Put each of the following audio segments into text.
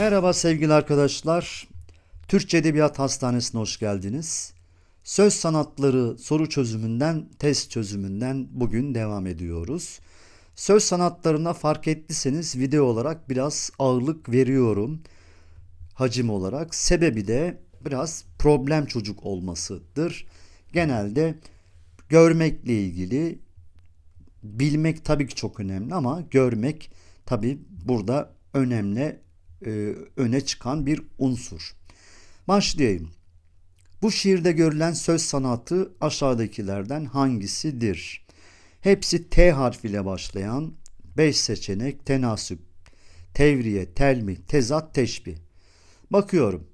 Merhaba sevgili arkadaşlar. Türkçe Edebiyat Hastanesi'ne hoş geldiniz. Söz sanatları soru çözümünden, test çözümünden bugün devam ediyoruz. Söz sanatlarına fark ettiyseniz video olarak biraz ağırlık veriyorum. Hacim olarak. Sebebi de biraz problem çocuk olmasıdır. Genelde görmekle ilgili bilmek tabii ki çok önemli ama görmek tabii burada önemli e, öne çıkan bir unsur. Başlayayım. Bu şiirde görülen söz sanatı aşağıdakilerden hangisidir? Hepsi T harfiyle başlayan 5 seçenek tenasüp, tevriye, telmi, tezat, teşbih. Bakıyorum.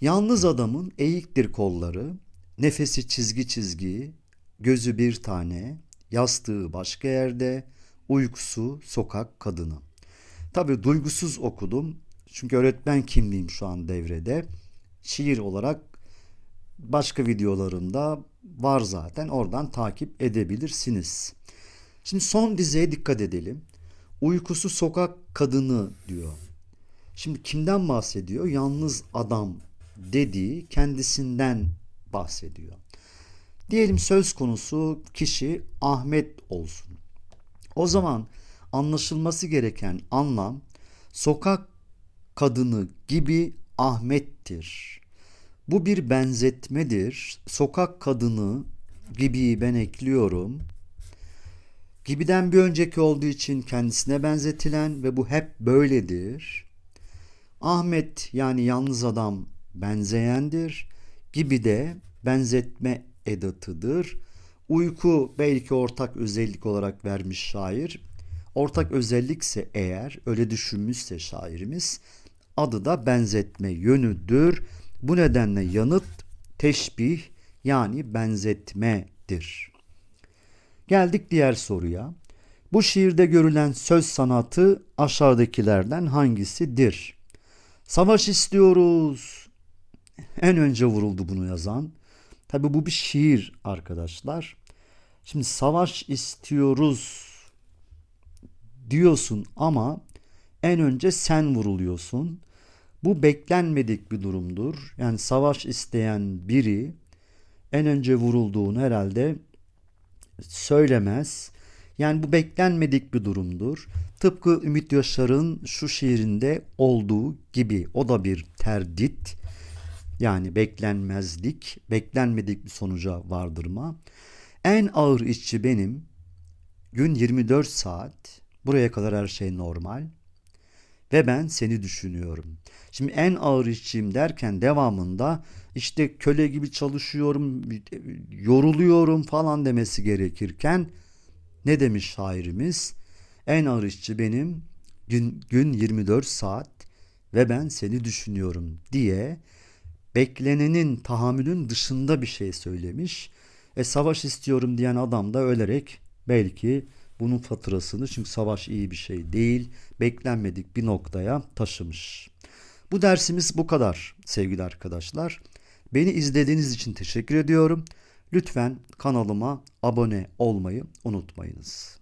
Yalnız adamın eğiktir kolları, nefesi çizgi çizgi, gözü bir tane, yastığı başka yerde, uykusu sokak kadını. Tabii duygusuz okudum. Çünkü öğretmen kimliğim şu an devrede. Şiir olarak başka videolarımda var zaten. Oradan takip edebilirsiniz. Şimdi son dizeye dikkat edelim. Uykusu sokak kadını diyor. Şimdi kimden bahsediyor? Yalnız adam dediği kendisinden bahsediyor. Diyelim söz konusu kişi Ahmet olsun. O zaman anlaşılması gereken anlam sokak kadını gibi Ahmet'tir. Bu bir benzetmedir. Sokak kadını gibi ben ekliyorum. Gibiden bir önceki olduğu için kendisine benzetilen ve bu hep böyledir. Ahmet yani yalnız adam benzeyendir. Gibi de benzetme edatıdır. Uyku belki ortak özellik olarak vermiş şair. Ortak özellikse eğer öyle düşünmüşse şairimiz adı da benzetme yönüdür. Bu nedenle yanıt teşbih yani benzetmedir. Geldik diğer soruya. Bu şiirde görülen söz sanatı aşağıdakilerden hangisidir? Savaş istiyoruz. En önce vuruldu bunu yazan. Tabi bu bir şiir arkadaşlar. Şimdi savaş istiyoruz diyorsun ama en önce sen vuruluyorsun. Bu beklenmedik bir durumdur. Yani savaş isteyen biri en önce vurulduğunu herhalde söylemez. Yani bu beklenmedik bir durumdur. Tıpkı Ümit Yaşar'ın şu şiirinde olduğu gibi o da bir terdit. Yani beklenmezlik, beklenmedik bir sonuca vardırma. En ağır işçi benim. Gün 24 saat. Buraya kadar her şey normal. Ve ben seni düşünüyorum. Şimdi en ağır işçiyim derken devamında işte köle gibi çalışıyorum, yoruluyorum falan demesi gerekirken ne demiş şairimiz? En ağır işçi benim gün, gün 24 saat ve ben seni düşünüyorum diye beklenenin tahammülün dışında bir şey söylemiş. E savaş istiyorum diyen adam da ölerek belki bunun faturasını çünkü savaş iyi bir şey değil, beklenmedik bir noktaya taşımış. Bu dersimiz bu kadar sevgili arkadaşlar. Beni izlediğiniz için teşekkür ediyorum. Lütfen kanalıma abone olmayı unutmayınız.